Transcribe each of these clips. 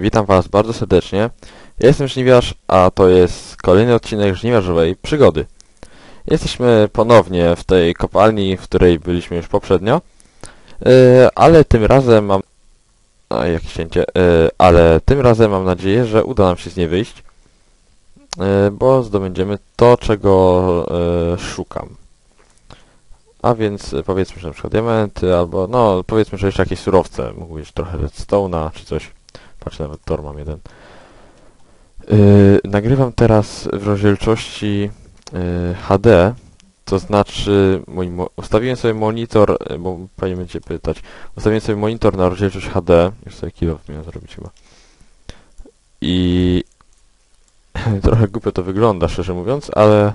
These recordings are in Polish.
Witam Was bardzo serdecznie. Ja jestem Żniwiarz, a to jest kolejny odcinek Żniwiarzowej Przygody. Jesteśmy ponownie w tej kopalni, w której byliśmy już poprzednio, yy, ale tym razem mam... A, jakieś cięcie. Yy, ale tym razem mam nadzieję, że uda nam się z niej wyjść, yy, bo zdobędziemy to, czego yy, szukam. A więc powiedzmy, że na przykład diamenty, albo no powiedzmy, że jeszcze jakieś surowce. Mógł być trochę redstone'a, czy coś. Patrz, nawet tor mam jeden. Yy, nagrywam teraz w rozdzielczości yy, HD, to znaczy mój ustawiłem sobie monitor, yy, bo pani będzie pytać, ustawiłem sobie monitor na rozdzielczość HD, już sobie kilo miałem zrobić chyba. I trochę głupio to wygląda, szczerze mówiąc, ale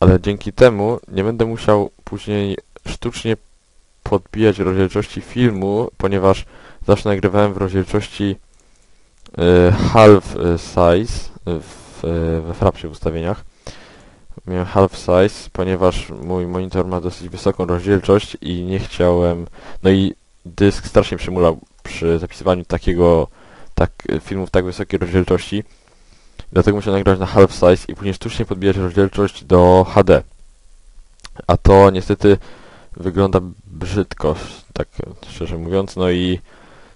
ale dzięki temu nie będę musiał później sztucznie podbijać rozdzielczości filmu, ponieważ zawsze nagrywałem w rozdzielczości y, half y, size w, y, we Frapsie w ustawieniach. Miałem half size, ponieważ mój monitor ma dosyć wysoką rozdzielczość i nie chciałem... No i dysk strasznie przymulał przy zapisywaniu takiego tak, filmów tak wysokiej rozdzielczości. Dlatego musiałem nagrać na half size i później sztucznie podbijać rozdzielczość do HD. A to niestety wygląda brzydko, tak szczerze mówiąc, no i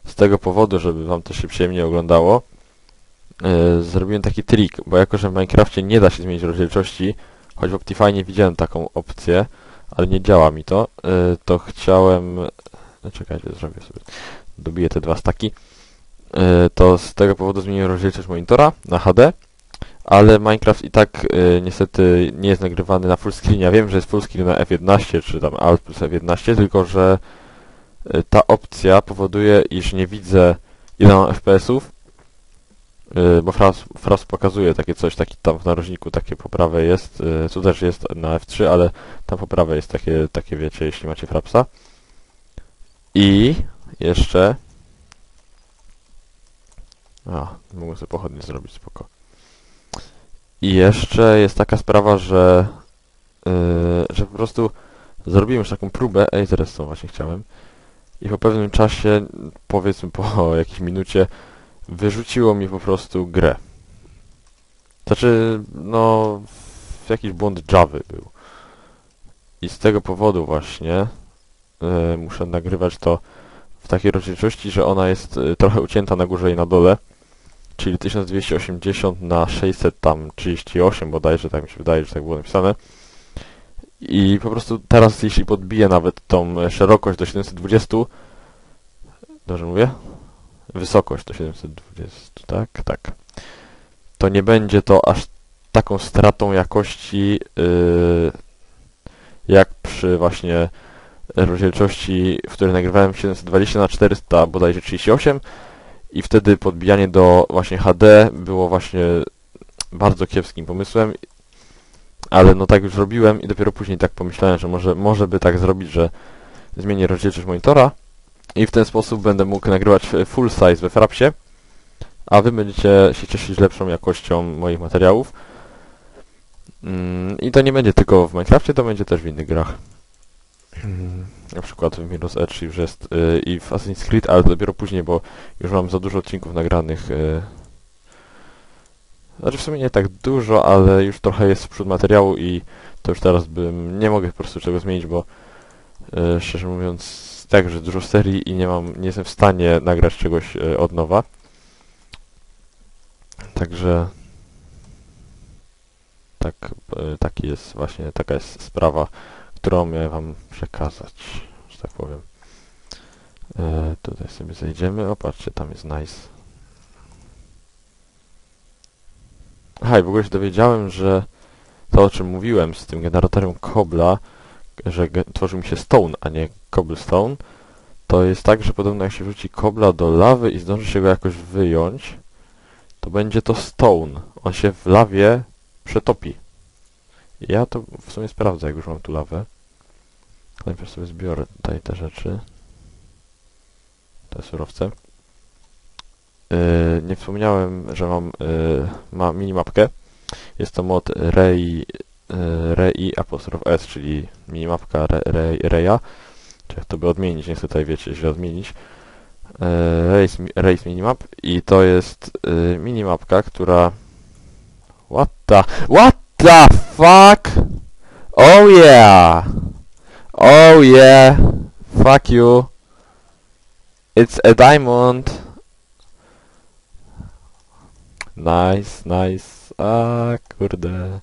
z tego powodu, żeby wam to się przyjemnie oglądało, yy, zrobiłem taki trik, bo jako, że w Minecrafcie nie da się zmienić rozdzielczości, choć w Optifine widziałem taką opcję, ale nie działa mi to, yy, to chciałem... No, czekajcie, zrobię sobie... Dobiję te dwa staki. Yy, to z tego powodu zmieniłem rozdzielczość monitora na HD, ale Minecraft i tak niestety nie jest nagrywany na full screen. Ja wiem, że jest full screen na F11 czy tam Alt plus F11, tylko że ta opcja powoduje, iż nie widzę ile mam FPS-ów, y, bo Fras, Fras pokazuje takie coś, taki tam w narożniku takie poprawe jest, y, tu też jest na F3, ale tam poprawe jest takie, takie wiecie, jeśli macie Frapsa. I jeszcze... A, mogę sobie pochodnie zrobić, spoko. I jeszcze jest taka sprawa, że, yy, że po prostu zrobiłem już taką próbę, ej, zresztą właśnie chciałem, i po pewnym czasie, powiedzmy po jakiejś minucie, wyrzuciło mi po prostu grę. Znaczy, no, jakiś błąd Java był. I z tego powodu właśnie yy, muszę nagrywać to w takiej rozdzielczości, że ona jest yy, trochę ucięta na górze i na dole czyli 1280 na 600 tam 38 bodajże, tak mi się wydaje, że tak było napisane. I po prostu teraz jeśli podbiję nawet tą szerokość do 720, dobrze mówię? Wysokość do 720, tak? Tak. To nie będzie to aż taką stratą jakości yy, jak przy właśnie rozdzielczości, w której nagrywałem 720 na 400 bodajże 38 i wtedy podbijanie do właśnie HD było właśnie bardzo kiepskim pomysłem, ale no tak już robiłem i dopiero później tak pomyślałem, że może, może by tak zrobić, że zmienię rozdzielczość monitora i w ten sposób będę mógł nagrywać full size we Frapsie, a wy będziecie się cieszyć lepszą jakością moich materiałów. Mm, I to nie będzie tylko w Minecrafcie, to będzie też w innych grach. na przykład w Minus Edge już jest yy, i w Assassin's Creed, ale to dopiero później, bo już mam za dużo odcinków nagranych. Znaczy w sumie nie tak dużo, ale już trochę jest w przód materiału i to już teraz bym nie mogę po prostu czego zmienić, bo yy, szczerze mówiąc tak, że dużo serii i nie mam, nie jestem w stanie nagrać czegoś yy, od nowa. Także tak, yy, taki jest właśnie, taka jest sprawa którą miałem wam przekazać, że tak powiem. E, tutaj sobie zejdziemy. O, patrzcie, tam jest nice. Aha, i w ogóle się dowiedziałem, że to, o czym mówiłem z tym generatorem Kobla, że tworzył mi się stone, a nie cobblestone, to jest tak, że podobno jak się wrzuci kobla do lawy i zdąży się go jakoś wyjąć, to będzie to stone. On się w lawie przetopi. Ja to w sumie sprawdzę, jak już mam tu lawę. Najpierw sobie zbiorę tutaj te rzeczy. Te surowce. Yy, nie wspomniałem, że mam yy, ma minimapkę. Jest to mod Rei, yy, Rei apostrof S, czyli minimapka Re, Re, Reja. Czy to by odmienić, nie chcę tutaj, wiecie, źle odmienić. e, race, race minimap. I to jest e, minimapka, która what the what the fuck? Oh yeah! Oh yeah! Fuck you. It's a diamond nice nice a kurde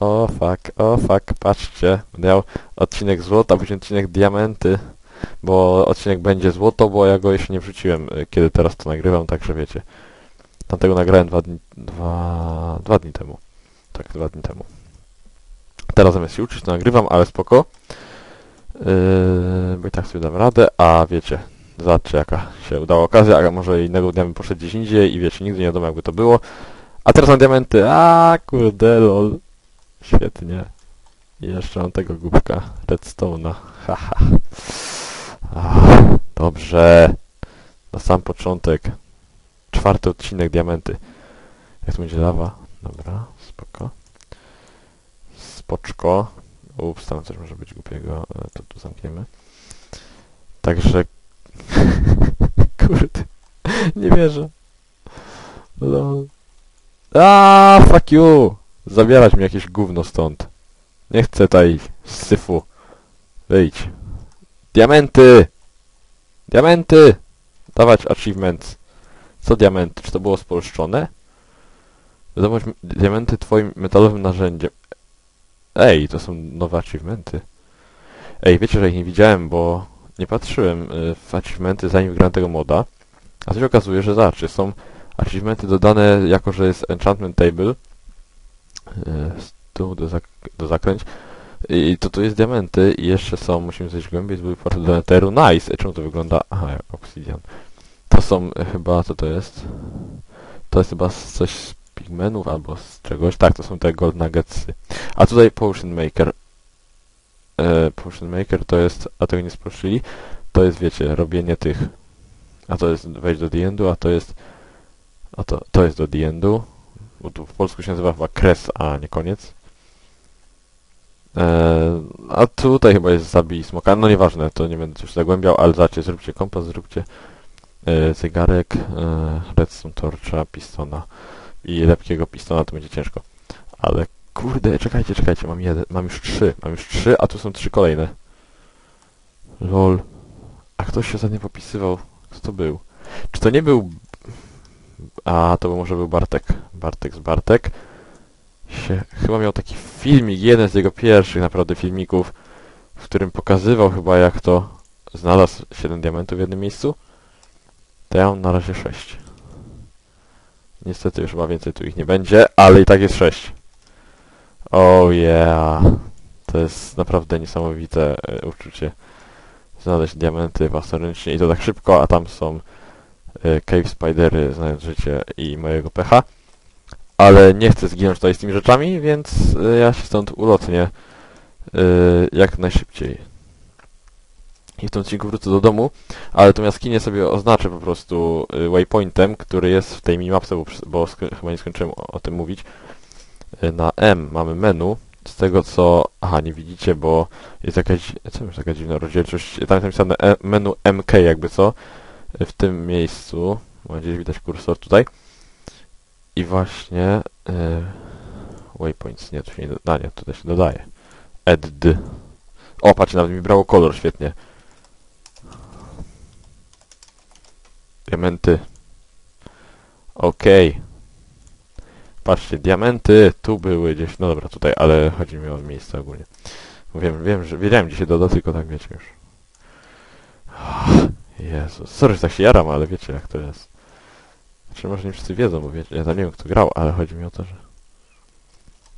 o fuck o fuck patrzcie będę miał odcinek złota, później odcinek diamenty bo odcinek będzie złoto, bo ja go jeszcze nie wrzuciłem, y, kiedy teraz to nagrywam, także wiecie. Tamtego nagrałem dwa dni, dwa, dwa dni temu. Tak, dwa dni temu. Teraz zamiast się uczyć, to nagrywam, ale spoko. Yy, bo i tak sobie dam radę, a wiecie, zobaczcie jaka się udała okazja, a może innego dnia bym poszedł gdzieś indziej i wiecie, nigdy nie wiadomo jakby to było. A teraz mam diamenty, a kurde lol. Świetnie. I jeszcze mam tego głupka, redstone'a, haha. Dobrze. Na sam początek. Czwarty odcinek diamenty. Jak to będzie lawa? Dobra, spoko. Spoczko. Ups, tam coś może być głupiego. To tu zamkniemy. Także... Kurde. Nie wierzę. Lol. A, fuck you! Zabierać mi jakieś gówno stąd. Nie chcę tutaj syfu. Wyjdź. Diamenty! Diamenty! Dawać achievements. Co diamenty? Czy to było spolszczone? M- diamenty twoim metalowym narzędziem. Ej, to są nowe achievementy. Ej, wiecie, że ich nie widziałem, bo nie patrzyłem y, w achievementy zanim grałem tego moda. A się okazuje, że zobaczcie, są achievementy dodane jako, że jest enchantment table. Y, z tu do, zak do zakręć. I to tu jest diamenty i jeszcze są, musimy zejść głębiej, zbyt portal do Netheru. Nice! Ej, czemu to wygląda? Aha, jak obsidian. To są e, chyba, co to jest? To jest chyba coś z pigmenów albo z czegoś. Tak, to są te gold nuggetsy. A tutaj Potion Maker. E, Potion Maker to jest, a tego nie sproszyli, to jest, wiecie, robienie tych. A to jest wejść do the endu, a to jest, a to, to jest do the endu. Bo tu w polsku się nazywa chyba kres, a nie koniec. Eee, a tutaj chyba jest zabij smoka. No nieważne, to nie będę już zagłębiał, ale zobaczcie, zróbcie kompas, zróbcie e, zegarek, e, redstone torcha, pistona i lepkiego pistona, to będzie ciężko. Ale kurde, czekajcie, czekajcie, mam jeden, mam już trzy, mam już trzy, a tu są trzy kolejne. Lol. A ktoś się za nie popisywał. Kto to był? Czy to nie był... A, to może był Bartek. Bartek z Bartek się chyba miał taki filmik, jeden z jego pierwszych naprawdę filmików, w którym pokazywał chyba jak to znalazł 7 diamentów w jednym miejscu. To ja mam na razie 6. Niestety już chyba więcej tu ich nie będzie, ale i tak jest 6. Oh yeah. To jest naprawdę niesamowite e, uczucie. Znaleźć diamenty własnoręcznie i to tak szybko, a tam są e, cave spidery, znając życie i mojego pecha ale nie chcę zginąć tutaj z tymi rzeczami, więc y, ja się stąd ulotnię jak najszybciej. I w tym odcinku wrócę do domu, ale tą jaskinię sobie oznaczę po prostu waypointem, który jest w tej minimapce, bo, bo chyba nie skończyłem o, o tym mówić. Y, na M mamy menu, z tego co... Aha, nie widzicie, bo jest jakaś... Co jest taka dziwna rozdzielczość? Tam jest napisane e, menu MK jakby co, y, w tym miejscu. Mam że widać kursor tutaj. I właśnie y, waypoints, nie, tu się nie nie, tutaj się dodaje. Add. O, patrzcie, nawet mi brało kolor, świetnie. Diamenty. Okej. Patrzcie, diamenty tu były gdzieś, no dobra, tutaj, ale chodzi mi o miejsce ogólnie. Wiem, wiem, że wiedziałem gdzie się doda, tylko tak wiecie już. Jezus, sorry, że tak się jaram, ale wiecie jak to jest. Znaczy może nie wszyscy wiedzą, bo wiecie, ja tam nie wiem kto grał, ale chodzi mi o to, że,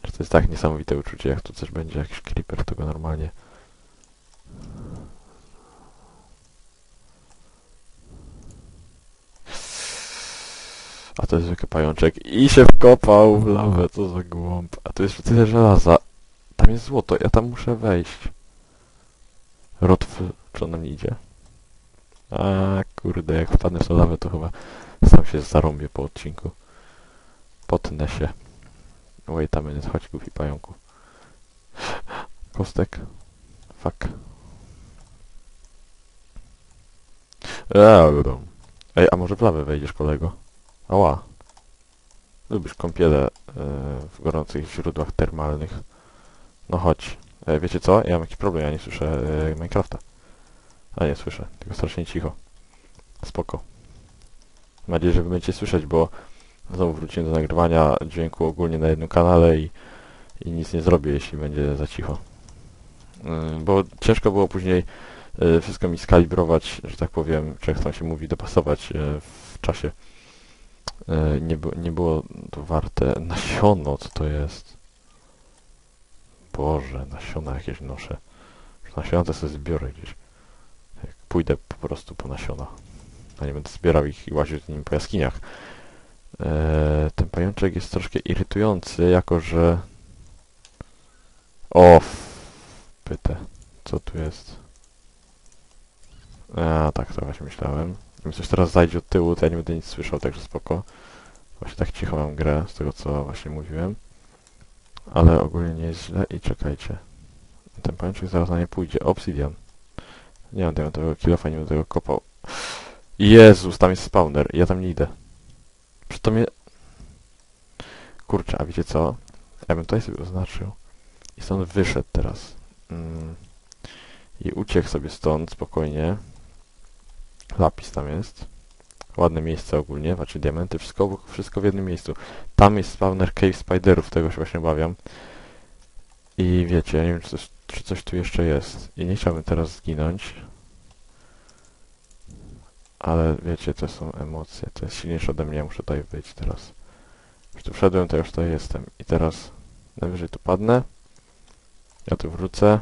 że to jest tak niesamowite uczucie, jak tu coś będzie, jakiś creeper, to go normalnie... A to jest zwykły pajączek i się wkopał w lawę, co za głąb. A tu jest tyle żelaza. Tam jest złoto, ja tam muszę wejść. Rotw, czy on nam nie idzie? A kurde, jak wpadnę w tą lawę, to chyba sam się zarąbię po odcinku. Potnę się. Wait a minute, chodź głupi pająku. Kostek. Fuck. Ej, a może w lawę wejdziesz, kolego? Ała. Lubisz kąpiele e, w gorących źródłach termalnych. No chodź. E, wiecie co? Ja mam jakiś problem, ja nie słyszę e, Minecrafta. A nie słyszę, tylko strasznie cicho. Spoko. Mam nadzieję, że wy będziecie słyszeć, bo znowu wróciłem do nagrywania dźwięku ogólnie na jednym kanale i, i nic nie zrobię, jeśli będzie za cicho. Bo ciężko było później wszystko mi skalibrować, że tak powiem, czy się mówi, dopasować w czasie. Y, nie, nie było to warte. Nasiono, co to jest? Boże, nasiona jakieś noszę. Nasiona to sobie zbiorę gdzieś. Jak pójdę po prostu po nasiona. A nie będę zbierał ich i łaził z nimi po jaskiniach. Eee, ten pajączek jest troszkę irytujący, jako że... O, pytę. Co tu jest? A, tak, to właśnie myślałem. Mi coś teraz zajdzie od tyłu, to ja nie będę nic słyszał, także spoko. Właśnie tak cicho mam grę, z tego co właśnie mówiłem. Ale ogólnie nie jest źle i czekajcie. Ten pajączek zaraz na nie pójdzie. Obsidian. Nie mam tego, tego kilofa, nie będę tego kopał. Jezus, tam jest spawner. Ja tam nie idę. Przy to mnie... Kurczę, a wiecie co? Ja bym tutaj sobie oznaczył. I stąd wyszedł teraz. Mm. I uciekł sobie stąd spokojnie. Lapis tam jest. Ładne miejsce ogólnie, znaczy diamenty, wszystko, wszystko w jednym miejscu. Tam jest spawner cave spiderów, tego się właśnie obawiam. I wiecie, ja nie wiem, czy coś, czy coś tu jeszcze jest. I nie chciałbym teraz zginąć. Ale wiecie, to są emocje, to jest silniejsze ode mnie, muszę tutaj być teraz. Już tu wszedłem, to już tutaj jestem. I teraz najwyżej tu padnę. Ja tu wrócę.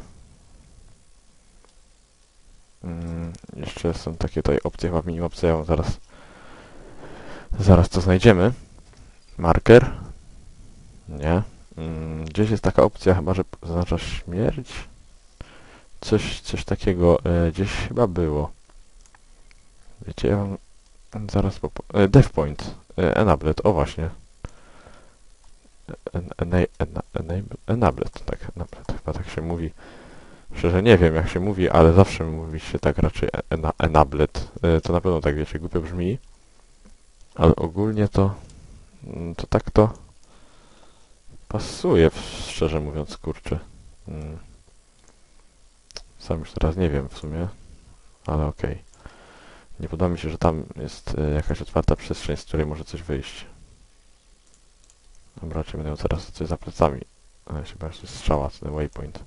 Mm, jeszcze są takie tutaj opcje, chyba minimapce, ja zaraz zaraz to znajdziemy. Marker. Nie. Mm, gdzieś jest taka opcja, chyba, że zaznacza śmierć. Coś, coś takiego e, gdzieś chyba było. Wiecie, ja wam zaraz popo... E, dev point. E, enablet, o właśnie. En, ena, ena, enable, enablet, tak, enablet, chyba tak się mówi. Szczerze nie wiem jak się mówi, ale zawsze mówi się tak raczej ena, enablet. E, to na pewno tak wiecie, głupio brzmi. Ale ogólnie to, mm, to tak to pasuje, szczerze mówiąc, kurczę. Mm. Sam już teraz nie wiem w sumie, ale okej. Nie podoba mi się, że tam jest e, jakaś otwarta przestrzeń, z której może coś wyjść. Dobra, czy będę teraz coś za plecami. Ale się jest strzała, ten waypoint.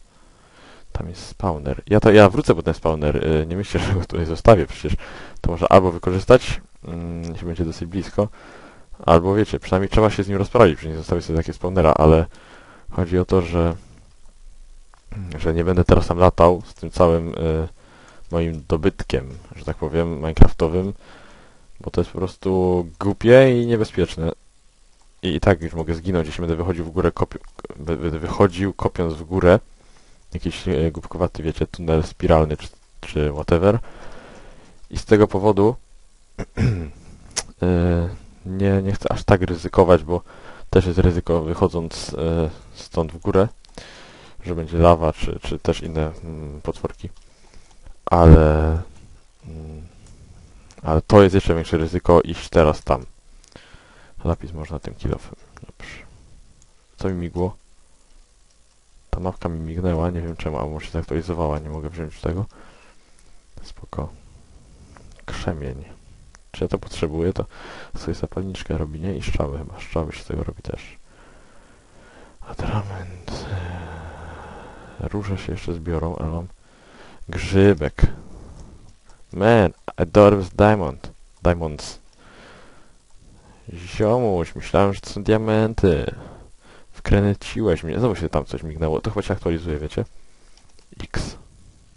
Tam jest spawner. Ja to ja wrócę po ten spawner. e, Nie myślę, że go tutaj zostawię przecież. To może albo wykorzystać, mm, jeśli będzie dosyć blisko, albo wiecie, przynajmniej trzeba się z nim rozprawić, przecież zostawię sobie takie spawnera, ale chodzi o to, że że nie będę teraz tam latał z tym całym e, moim dobytkiem, że tak powiem, minecraftowym, bo to jest po prostu głupie i niebezpieczne. I, i tak już mogę zginąć, jeśli będę wychodził w górę, kopi- będę wychodził kopiąc w górę jakiś e, głupkowaty, wiecie, tunel spiralny czy, czy whatever. I z tego powodu e, nie, nie chcę aż tak ryzykować, bo też jest ryzyko wychodząc e, stąd w górę, że będzie lawa, czy, czy też inne mm, potworki. Ale mm, ale to jest jeszcze większe ryzyko iść teraz tam. Lapis można tym kilofem. Dobrze. Co mi migło? Ta mapka mi mignęła, nie wiem czemu, a może się zaktualizowała, nie mogę wziąć tego. Spoko. Krzemień. Czy ja to potrzebuję, to sobie zapalniczkę robi, nie? I strzały chyba. Strzały się tego robi też. Atrament. Róże się jeszcze zbiorą, ale mam grzybek. Man, I thought it diamond. Diamonds. Ziomuś, myślałem, że to są diamenty. Wkręciłeś mnie. Znowu się tam coś mignęło. To chyba się aktualizuje, wiecie? X.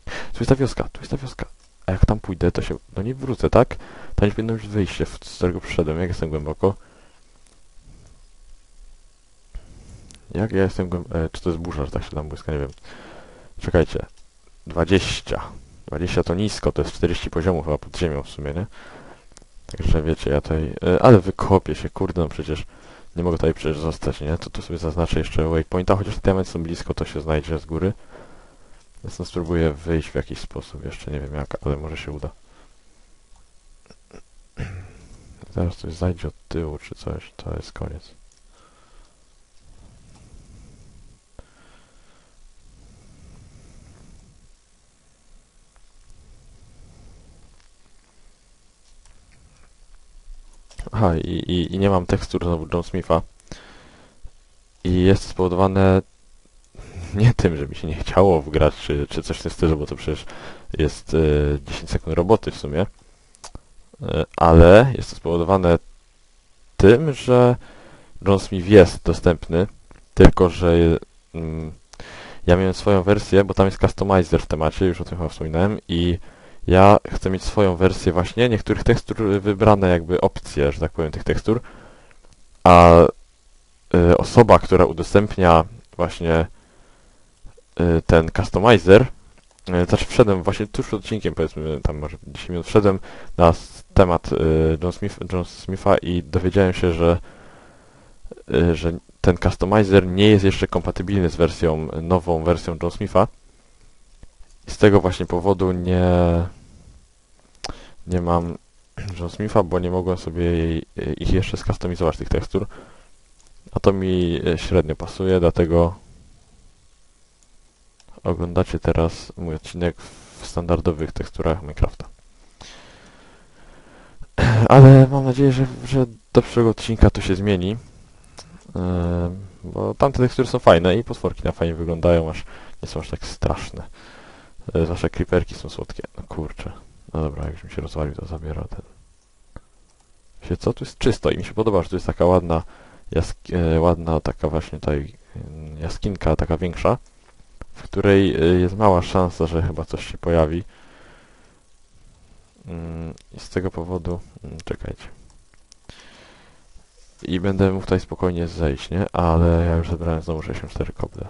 Tu jest ta wioska, tu jest ta wioska. A jak tam pójdę, to się... No nie wrócę, tak? Tam powinno być wyjście, z którego przyszedłem. Jak jestem głęboko? Jak ja jestem głęboko? E, czy to jest burza, że tak się tam błyska? Nie wiem. Czekajcie. 20. 20 to nisko, to jest 40 poziomów chyba pod ziemią w sumie, nie? Także wiecie, ja tutaj... E, ale wykopię się, kurde, no przecież nie mogę tutaj przecież zostać, nie? To tu sobie zaznaczę jeszcze waypointa, chociaż te diamenty są blisko, to się znajdzie z góry. Więc no spróbuję wyjść w jakiś sposób, jeszcze nie wiem jak, ale może się uda. Zaraz coś zajdzie od tyłu czy coś, to jest koniec. Aha, i, i, i nie mam tekstur znowu John Smitha. I jest spowodowane nie tym, że mi się nie chciało wgrać, czy, czy coś w tym stylu, bo to przecież jest e, 10 sekund roboty w sumie. E, ale jest to spowodowane tym, że John Smith jest dostępny, tylko że mm, ja miałem swoją wersję, bo tam jest customizer w temacie, już o tym chyba wspominałem, i ja chcę mieć swoją wersję właśnie niektórych tekstur, wybrane jakby opcje, że tak powiem, tych tekstur, a y, osoba, która udostępnia właśnie y, ten customizer, y, znaczy wszedłem właśnie tuż przed odcinkiem, powiedzmy tam może 10 minut, wszedłem na temat y, John, Smith, John Smitha i dowiedziałem się, że, y, że ten customizer nie jest jeszcze kompatybilny z wersją, nową wersją John Smitha. Z tego właśnie powodu nie, nie mam John Smitha, bo nie mogłem sobie jej, ich jeszcze skustomizować, tych tekstur. A to mi średnio pasuje, dlatego oglądacie teraz mój odcinek w standardowych teksturach Minecrafta. Ale mam nadzieję, że, że do przyszłego odcinka to się zmieni. Yy, bo tamte tekstury są fajne i potworki na fajnie wyglądają, aż nie są aż tak straszne. Yy, zwłaszcza creeperki są słodkie. No kurczę. No dobra, jak już mi się rozwalił, to zabiera ten... Wiecie co? Tu jest czysto i mi się podoba, że tu jest taka ładna, yy, ładna taka właśnie tutaj jaskinka, taka większa, w której jest mała szansa, że chyba coś się pojawi. Mm, I z tego powodu... Mm, czekajcie. I będę mógł tutaj spokojnie zejść, nie? Ale ja już zebrałem znowu 64 koble.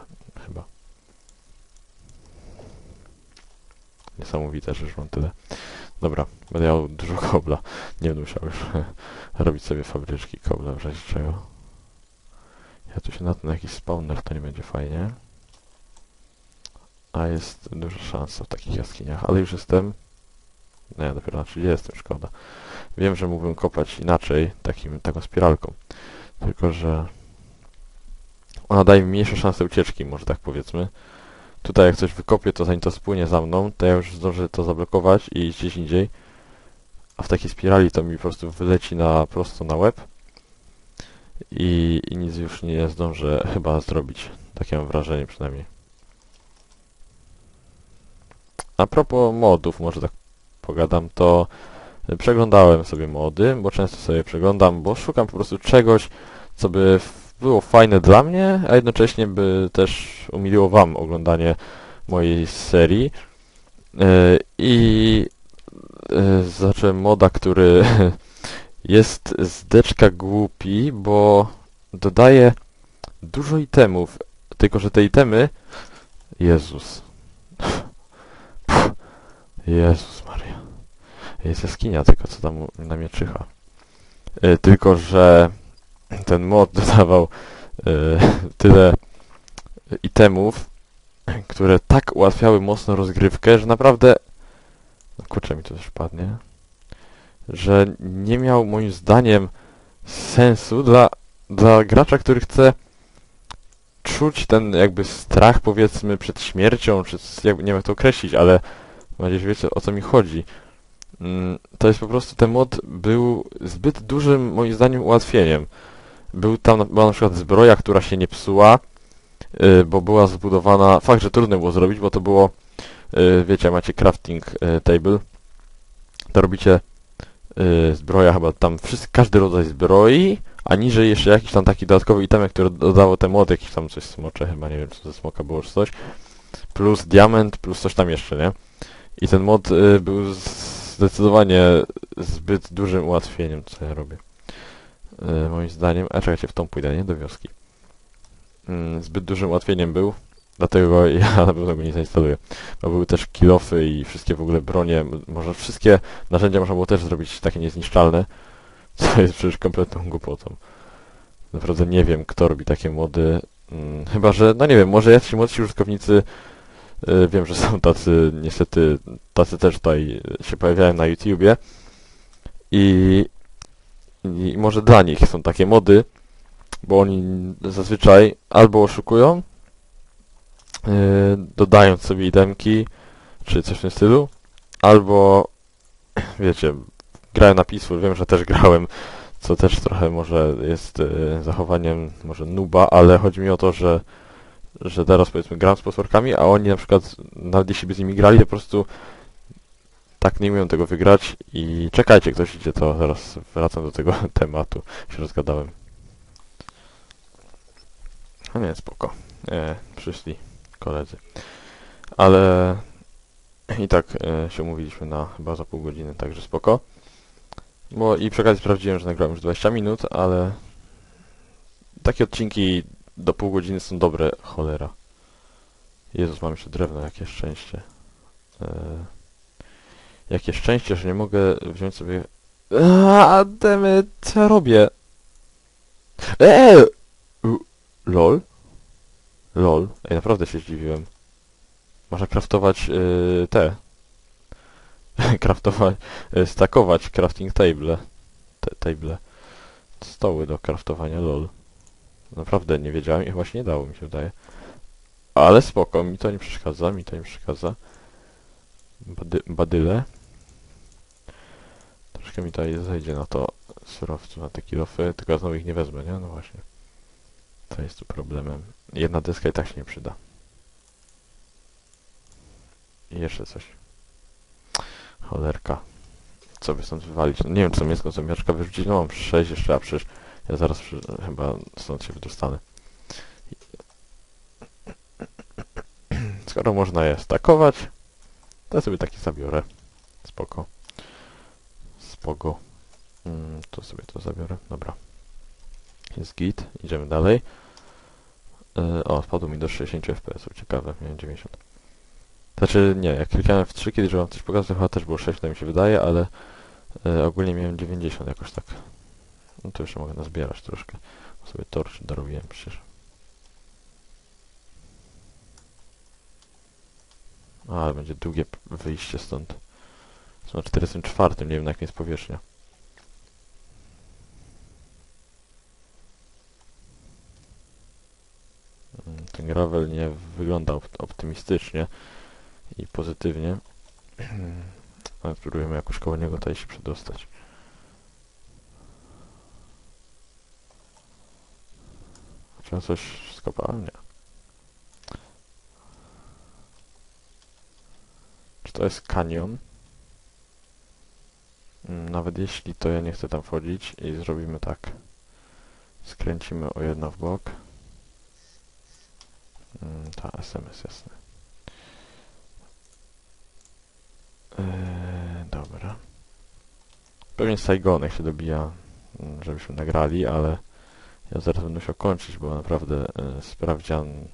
Chyba. Niesamowite, że już mam tyle. Dobra, będę miał dużo kobla. Nie będę musiał już robić sobie fabryczki kobla w razie czego. Ja tu się natknę na jakiś spawner, to nie będzie fajnie. A jest duża szansa w takich jaskiniach, ale już jestem nie, dopiero na 30, szkoda. Wiem, że mógłbym kopać inaczej, takim, taką spiralką. Tylko, że ona daje mi mniejsze szanse ucieczki, może tak powiedzmy. Tutaj jak coś wykopię, to zanim to spłynie za mną, to ja już zdążę to zablokować i iść gdzieś indziej. A w takiej spirali to mi po prostu wyleci na prosto na łeb. I, I nic już nie zdążę chyba zrobić. Takie mam wrażenie przynajmniej. A propos modów, może tak pogadam, to przeglądałem sobie mody, bo często sobie przeglądam, bo szukam po prostu czegoś, co by było fajne dla mnie, a jednocześnie by też umiliło wam oglądanie mojej serii. E, I e, zacząłem moda, który jest zdeczka głupi, bo dodaje dużo itemów, tylko że te itemy... Jezus. Jezus Maria. Jest jaskinia, tylko co tam na mnie czyha. Yy, tylko, że ten mod dodawał yy, tyle itemów, które tak ułatwiały mocno rozgrywkę, że naprawdę... No kurczę, mi to też padnie. Że nie miał moim zdaniem sensu dla, dla gracza, który chce czuć ten jakby strach powiedzmy przed śmiercią, czy jak, nie wiem jak to określić, ale Mam nadzieję, że wiecie o co mi chodzi. Mm, to jest po prostu, ten mod był zbyt dużym, moim zdaniem, ułatwieniem. Był tam, była na przykład zbroja, która się nie psuła, yy, bo była zbudowana, fakt, że trudno było zrobić, bo to było, yy, wiecie, macie crafting yy, table, to robicie zbroja chyba tam, wszyscy, każdy rodzaj zbroi, a niżej jeszcze jakiś tam taki dodatkowy itemek, który dodawał ten mod, jakiś tam coś smocze, chyba nie wiem, co ze smoka było, czy coś, plus diament, plus coś tam jeszcze, nie? I ten mod y, był zdecydowanie zbyt dużym ułatwieniem, co ja robię. Y, moim zdaniem, a czekajcie, w tą pójdę, nie? Do wioski. Y, zbyt dużym ułatwieniem był, dlatego ja na pewno go nie zainstaluję. Bo były też kilofy i wszystkie w ogóle bronie, może wszystkie narzędzia można było też zrobić takie niezniszczalne, co jest przecież kompletną głupotą. Naprawdę nie wiem, kto robi takie mody. Hmm, chyba, że, no nie wiem, może jacyś młodsi użytkownicy E, wiem, że są tacy, niestety, tacy też tutaj się pojawiają na YouTubie. I I może dla nich są takie mody, bo oni zazwyczaj albo oszukują, yy, dodając sobie itemki, czy coś w tym stylu, albo wiecie, grają na Peaceful, wiem, że też grałem, co też trochę może jest yy, zachowaniem może nuba, ale chodzi mi o to, że że teraz powiedzmy gram z potworkami, a oni na przykład nawet jeśli by z nimi grali, to po prostu tak nie umieją tego wygrać i czekajcie, ktoś idzie, to zaraz wracam do tego tematu, się rozgadałem. No nie, spoko. Nie, przyszli koledzy. Ale i tak e, się umówiliśmy na chyba za pół godziny, także spoko. Bo i przy okazji sprawdziłem, że nagrałem już 20 minut, ale takie odcinki do pół godziny są dobre, cholera. Jezus, mam jeszcze drewno, jakie szczęście. Eee, jakie szczęście, że nie mogę wziąć sobie... Aaa, demy, co ja robię? Eee! Lol? Lol. Ej, naprawdę się zdziwiłem. Można kraftować yy, te. kraftować, yy, stakować crafting table. Te, table. Stoły do kraftowania, lol. Naprawdę nie wiedziałem i się nie dało, mi się wydaje. Ale spoko, mi to nie przeszkadza, mi to nie przeszkadza. Bady, badyle. Troszkę mi tutaj zejdzie na to surowcu, na te kilofy, tylko ja znowu ich nie wezmę, nie? No właśnie. To jest tu problemem. Jedna deska i tak się nie przyda. I jeszcze coś. Cholerka. Co by stąd wywalić? No nie wiem, co mięsko, co miaczka wyrzucić. No mam 6 jeszcze, a przecież ja zaraz przy, chyba stąd się wydostanę. Skoro można je stakować, to ja sobie taki zabiorę. Spoko. Spoko. Mm, to sobie to zabiorę. Dobra. Jest git. Idziemy dalej. Yy, o, spadło mi do 60 fps. Ciekawe, miałem 90. Znaczy, nie, jak klikałem w 3 kiedy wam coś pokazać, to chyba też było 6, tak mi się wydaje, ale yy, ogólnie miałem 90 jakoś tak. No to jeszcze mogę nazbierać troszkę. Sobie torczy darowiłem przecież. A, ale będzie długie wyjście stąd. Są na 44, nie wiem na jakim jest powierzchnia. Ten gravel nie wygląda op- optymistycznie i pozytywnie. Ale spróbujemy jakoś koło niego tutaj się przedostać. Czy coś skopałem? Nie. Czy to jest kanion? Mm, Nawet jeśli to ja nie chcę tam wchodzić i zrobimy tak. Skręcimy o jedno w bok. Mm, Ta SMS jasne. Eee, dobra. Pewnie Saigonek się dobija, mm, żebyśmy nagrali, ale ja zaraz będę musiał kończyć, bo naprawdę e, sprawdzian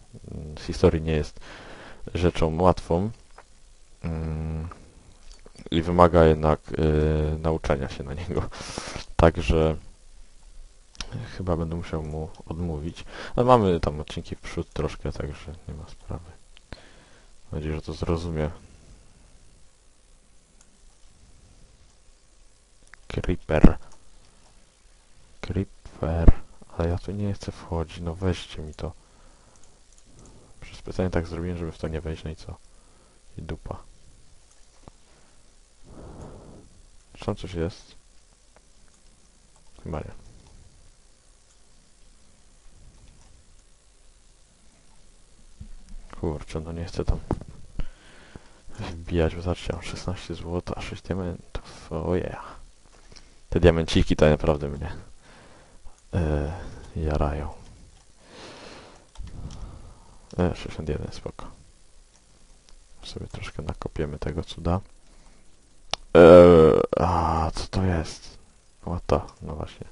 z historii nie jest rzeczą łatwą i wymaga jednak e, nauczenia się na niego. Także chyba będę musiał mu odmówić. Ale mamy tam odcinki w przód troszkę, także nie ma sprawy. Mam nadzieję, że to zrozumie. Creeper. Creeper. Ale ja tu nie chcę wchodzić, no weźcie mi to. Przez specjalnie tak zrobiłem, żeby w to nie wejść, no i co? I dupa. Czy tam coś jest? Chyba nie. Kurczę, no nie chcę tam wbijać, bo zobaczcie, mam 16 zł, a 6 diamentów. O yeah. Te diamenciki to naprawdę mnie e, jarają. E, 61, spoko. Sobie troszkę nakopiemy tego cuda. E, a, co to jest? The? No właśnie.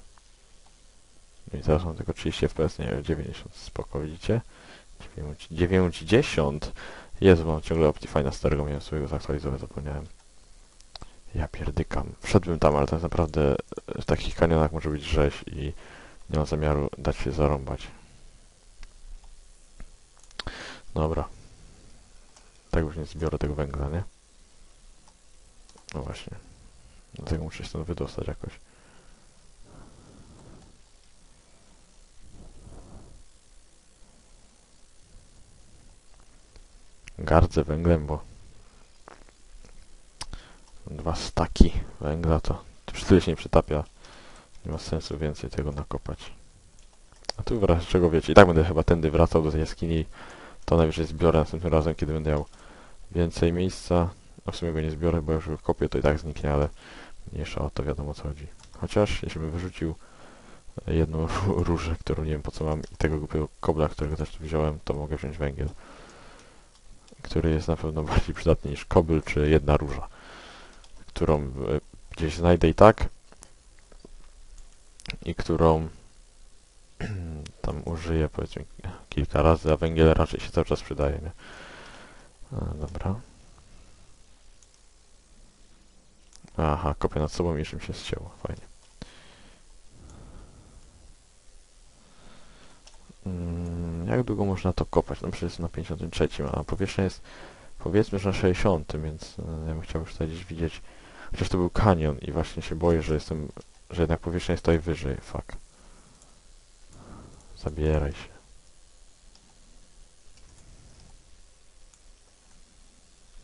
I teraz mam tylko 30 fps, nie 90, spoko, widzicie? 90. Jezu, mam ciągle Optifine starego, miałem sobie go zaktualizować, zapomniałem. Ja pierdykam. Wszedłbym tam, ale jest naprawdę w takich kanionach może być rzeź i nie mam zamiaru dać się zarąbać. Dobra. Tak już nie zbiorę tego węgla, nie? No właśnie. Dlatego muszę się stąd wydostać jakoś. Gardzę węglem, bo dwa staki węgla to, to przy tyle się nie przytapia. Nie ma sensu więcej tego nakopać. A tu w razie czego wiecie, i tak będę chyba tędy wracał do tej jaskini. To najwyżej zbiorę następnym razem, kiedy będę miał więcej miejsca. W sumie go nie zbiorę, bo już go kopię, to i tak zniknie, ale mniejsza o to wiadomo o co chodzi. Chociaż jeśli bym wyrzucił jedną ró- różę, którą nie wiem po co mam i tego głupiego kobla, którego też tu wziąłem, to mogę wziąć węgiel. Który jest na pewno bardziej przydatny niż kobyl czy jedna róża, którą e, gdzieś znajdę i tak i którą tam użyję powiedzmy kilka razy, a węgiel raczej się cały czas przydaje, nie? A, dobra. Aha, kopię nad sobą i czym się ścięło. Fajnie. Mm, jak długo można to kopać? No przecież jest na 53, a powierzchnia jest powiedzmy, że na 60, więc e, ja bym chciał już tutaj gdzieś widzieć. Chociaż to był kanion i właśnie się boję, że jestem, że jednak powierzchnia jest tutaj wyżej. Fuck. Zabieraj się.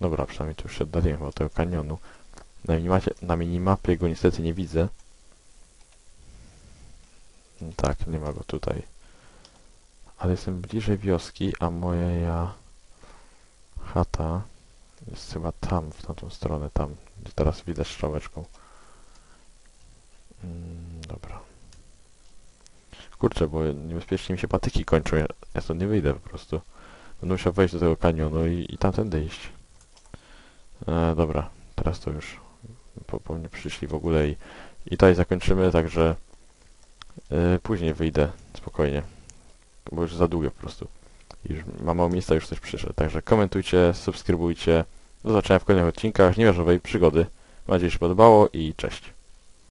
Dobra, przynajmniej tu już się oddaliłem od tego kanionu. Na minimapie, na minimapie go niestety nie widzę. Tak, nie ma go tutaj. Ale jestem bliżej wioski, a moja chata jest chyba tam, w tamtą stronę, tam, gdzie teraz widać strzałeczką. Mm, dobra. Kurczę, bo niebezpiecznie mi się patyki kończą, ja, ja stąd nie wyjdę po prostu. Będę musiał wejść do tego kanionu i, i tamtędy iść. E, dobra, teraz to już po, po mnie przyszli w ogóle i, i tutaj zakończymy, także e, później wyjdę spokojnie, bo już za długo po prostu. Już mam mało miejsca, już coś przyszedł. Także komentujcie, subskrybujcie. Do zobaczenia w kolejnych odcinkach niewiarzowej przygody. Mam nadzieję, że się podobało i cześć.